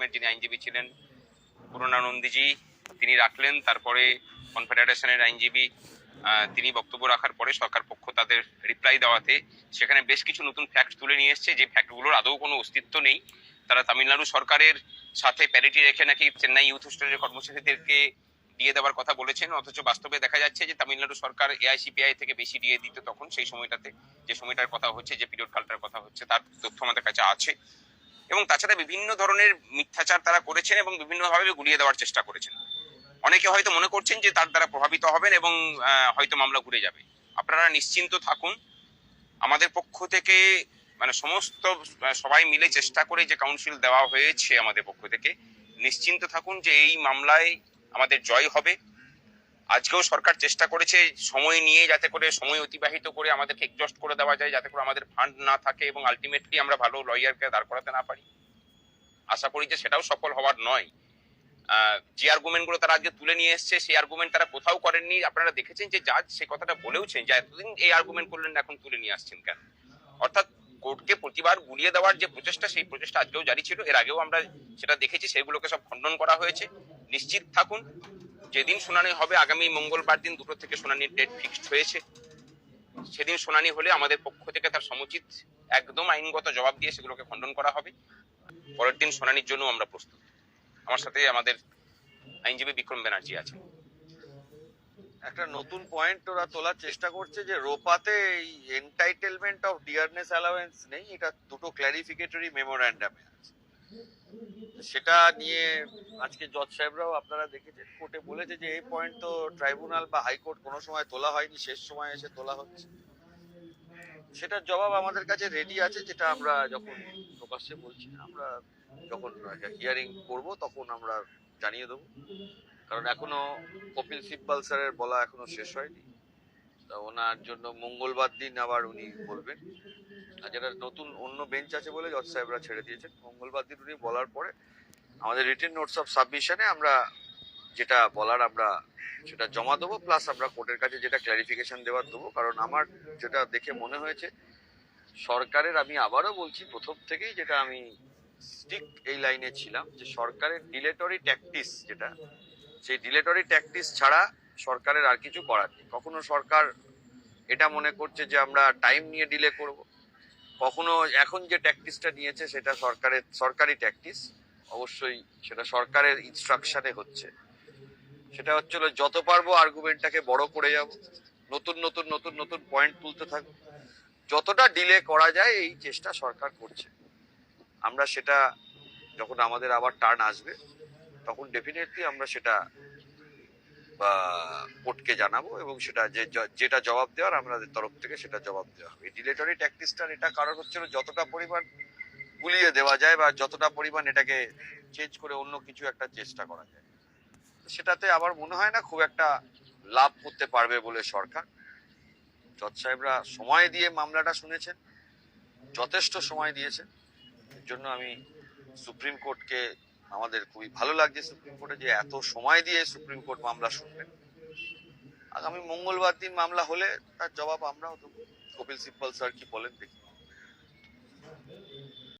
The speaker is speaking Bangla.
ম্যাডামের যিনি আইনজীবী ছিলেন পুরনানন্দীজি তিনি রাখলেন। তারপরে কনফেডারেশনের আইনজীবী তিনি বক্তব্য রাখার পরে সরকার পক্ষ তাদের রিপ্লাই দেওয়াতে সেখানে বেশ কিছু নতুন ফ্যাক্ট তুলে নিয়ে এসছে। যে ফ্যাক্টগুলোর আদৌ কোনো অস্তিত্ব নেই। তারা তামিলনাড়ু সরকারের সাথে প্যারিটি রেখে নাকি চেন্নাই ইউথ হোস্টেলের কর্মচারীদেরকে দিয়ে দেওয়ার কথা বলেছেন। অথচ বাস্তবে দেখা যাচ্ছে যে তামিলনাড়ু সরকার এআইসিপিআই থেকে বেশি দিয়ে দিত তখন। সেই সময়টাতে যে সময়টার কথা হচ্ছে, যে পিরিয়ড কালটার কথা হচ্ছে, তার তথ্য আমাদের কাছে আছে। এবং তাছাড়া বিভিন্ন ধরনের মিথ্যাচার তারা করেছেন এবং বিভিন্নভাবে গুলিয়ে দেওয়ার চেষ্টা করেছেন। অনেকে হয়তো মনে করছেন যে তার দ্বারা প্রভাবিত হবেন এবং হয়তো মামলা ঘুরে যাবে। আপনারা নিশ্চিন্ত থাকুন। আমাদের পক্ষ থেকে মানে সমস্ত সবাই মিলে চেষ্টা করে যে কাউন্সিল দেওয়া হয়েছে আমাদের পক্ষ থেকে। নিশ্চিন্ত থাকুন যে এই মামলায় আমাদের জয় হবে। আজকেও সরকার চেষ্টা করেছে সময় নিয়ে যাতে করে, সময় অতিবাহিত করে আমাদেরকে এক্সস্ট করে দেওয়া যায়, যাতে করে আমাদের ফান্ড না থাকে এবং আলটিমেটলি আমরা ভালো লয়ারকে দাঁড় করাতে না পারি। আশা করি যে সেটাও সফল হওয়ার নয়। যে আর্গুমেন্টগুলো তারা আজকে তুলে নিয়ে এসছে, সেই আর্গুমেন্ট তারা কোথাও করেননি। আপনারা দেখেছেন যে জাজ সেই কথাটা বলেওছেন যে এতদিন এই আর্গুমেন্ট করলেন, এখন তুলে নিয়ে আসছেন কেন? অর্থাৎ কোর্টকে প্রতিবার গুলিয়ে দেওয়ার যে প্রচেষ্টা, সেই প্রচেষ্টা আজকেও জারি ছিল। এর আগেও আমরা সেটা দেখেছি, সেগুলোকে সব খণ্ডন করা হয়েছে। নিশ্চিত থাকুন যেদিন শুনানি হবে, আগামী মঙ্গলবার দিন দুটো থেকে শুনানির ডেট ফিক্সড হয়েছে। সেদিন শুনানি হলে আমাদের পক্ষ থেকে তার সমুচিত একদম আইনগত জবাব দিয়ে সেগুলোকে খণ্ডন করা হবে। পরের দিন শুনানির জন্য আমরা প্রস্তুত। আমার সাথে আমাদের আইনজীবী বিক্রম ব্যানার্জি আছেন। একটা নতুন পয়েন্ট ওরা তোলার চেষ্টা করছে যে রোপাতে এই এন্টাইটেলমেন্ট অফ ডিয়ারনেস অ্যালাওয়েন্স নেই, এটা দুটো ক্ল্যারিফিকেটরি মেমোরান্ডামে আছে। সেটা নিয়ে আজকে জজ সাহেবরাও আপনারা দেখেছেন, কোর্টে বলেছে যে এই পয়েন্ট তো ট্রাইব্যুনাল বা হাইকোর্ট কোনো সময় তোলা হয়নি, শেষ সময় এসে তোলা হচ্ছে। সেটার জবাব আমাদের কাছে রেডি আছে, যেটা আমরা যখন প্রকাশ্যে বলছি, আমরা যখন হিয়ারিং করব, তখন আমরা জানিয়ে দেবো। কারণ এখনও কপিল সিব্বাল স্যারের বলা এখনও শেষ হয়নি। তা ওনার জন্য মঙ্গলবার দিন আবার উনি বলবেন। আর যেটা নতুন অন্য বেঞ্চ আছে বলে জজ সাহেবরা ছেড়ে দিয়েছেন, মঙ্গলবার দিন উনি বলার পরে আমাদের রিটেন নোটস অফ সাবমিশনে আমরা যেটা বলার আমরা সেটা জমা দেবো প্লাস আমরা কোর্টের কাছে যেটা ক্ল্যারিফিকেশন দেওয়ার দেবো। কারণ আমার যেটা দেখে মনে হয়েছে, সরকারের আমি আবারও বলছি, প্রথম থেকেই যেটা আমি স্টিক এই লাইনে ছিলাম যে সরকারের ডিলেটরি ট্যাকটিস যেটা, সেই ডিলেটরি ট্যাকটিস ছাড়া সরকারের আর কিছু করার নেই। কখনো সরকার এটা মনে করছে যে আমরা টাইম নিয়ে ডিলে করব। কখনো এখন যে ট্যাকটিসটা নিয়েছে সেটা সরকারের, সরকারি ট্যাকটিস অবশ্যই সেটা সরকারের ইনস্ট্রাকশনে হচ্ছে। সেটা হচ্ছিল যত পারব আর্গুমেন্টটাকে বড় করে যাব। নতুন নতুন নতুন নতুন পয়েন্ট তুলতে থাকব যতটা ডিলে করা যায় এই চেষ্টা সরকার করছে। আমরা সেটা যখন আমাদের আবার টার্ন আসবে, তখন ডেফিনেটলি আমরা সেটা বা কোর্টকে জানাব এবং সেটা যে যেটা জবাব দেওয়ার আমাদের তরফ থেকে সেটা জবাব দেওয়া হবে। ডিলেটরি ট্যাকটিসটার এটা কারণ হচ্ছিল যতটা পরিমাণ গুলিয়ে দেওয়া যায় বা যতটা পরিমাণ এটাকে চেঞ্জ করে অন্য কিছু একটা চেষ্টা করা যায়। সেটাতে আমার মনে হয় না খুব একটা লাভ করতে পারবে বলে সরকার। জজ সাহেবরা সময় দিয়ে মামলাটা শুনেছেন, যথেষ্ট সময় দিয়েছেন। এর জন্য আমি সুপ্রিম কোর্টকে আমাদের খুবই ভালো লাগছে সুপ্রিম কোর্টে যে এত সময় দিয়ে সুপ্রিম কোর্ট মামলা শুনবেন আগামী মঙ্গলবার দিন মামলা হলে তার জবাব আমরাও দেবো। কপিল সিব্বল স্যার কি বলেন দেখি।